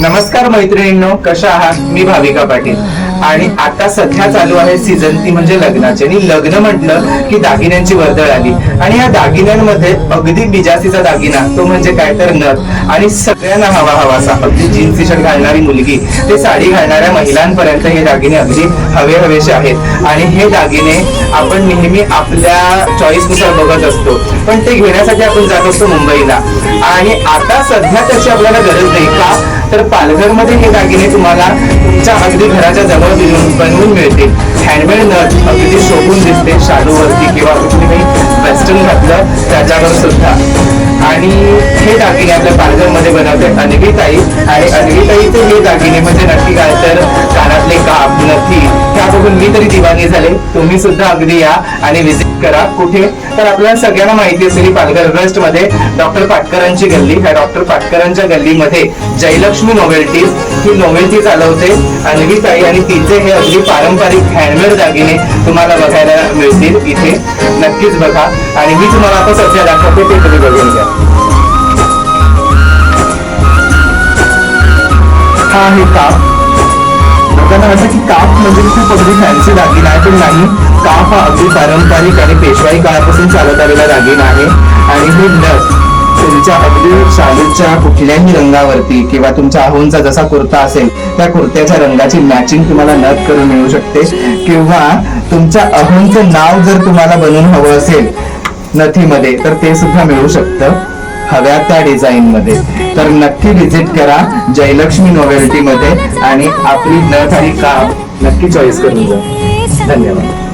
नमस्कार मैत्रिणींनो कशा आहात? मी भाविका पाटील. आणि आता सध्या चालू आहे सीझन ती म्हणजे लग्नाची. आणि लग्न म्हटलं की दागिन्यांची वर्दळ आली. आणि या दागिन्यांमध्ये अगदी बिजासीचा दागिना तो म्हणजे काय तर नथ. आणि सगळ्यांना हवा हवासा. अगदी जीन्स टी शर्ट घालणारी मुलगी ते साडी घालणाऱ्या महिलांपर्यंत हे दागिने अगदी हवे हवेसे आहेत. आणि हे दागिने आपण नेहमी आपल्या चॉईसनुसार बघत असतो. पण ते घेण्यासाठी आपण जात असतो मुंबईला. आणि आता सध्या त्याची आपल्याला गरज नाही का? तर पालघरमध्ये हे दागिने तुम्हाला तुमच्या अगदी घराच्या जवळ बनवून बनवून मिळतील. हँडमेड नथ अगदी शोभून दिसते शालूवरती किंवा तुम्ही काही वेस्टर्न घातलं त्याच्यावर सुद्धा. आणि हे दागिने आपल्या पालघरमध्ये बनवते अनगिताई. आणि अनगिताईचे हे दागिने म्हणजे नक्की काय? तर कानातले काप नथी बघून मी तरी दिवाणी झाले. तुम्ही सुद्धा अगदी या आणि व्हिजिट करा. कुठे? तर आपल्याला सगळ्यांना माहिती असेल पालघर वेस्टमध्ये डॉक्टर पाटकरांची गल्ली. ह्या डॉक्टर पाटकरांच्या गल्लीमध्ये जयलक्ष्मी नोव्हेल्टीज ही नोव्हेल्टी चालवते. अन्विताई आणि तिचे हे अगदी पारंपरिक हँडमेड दागिने तुम्हाला बघायला मिळतील इथे. नक्कीच बघा. आणि मी तुम्हाला आता सध्या दाखवते ते तुम्ही बघून घ्या. हा आहे काप लोकांना वाटतं की काप म्हणजे खूप अगदी फॅन्सी दागिना आहे. पण नाही काप हा अगदी पारंपरिक आणि पेशवाई काळापासून चालत आलेला दागिना आहे. आणि हे नथ तुमच्या अगदी शालूच्या कुठल्याही रंगावरती किंवा तुमच्या आहोंचा जसा कुर्ता असेल त्या कुर्त्याच्या रंगाची मॅचिंग तुम्हाला नथ करून मिळू शकते. किंवा तुमच्या अहोंचं नाव जर तुम्हाला बनवून हवं असेल नथीमध्ये तर ते सुद्धा मिळू शकतं. हव्या त्या डिझाईन मध्ये तर नक्की व्हिजिट करा जयलक्ष्मी नोवेल्टी मध्ये आणि आपली नथ आणि काम नक्की चॉईस करून घ्या. धन्यवाद.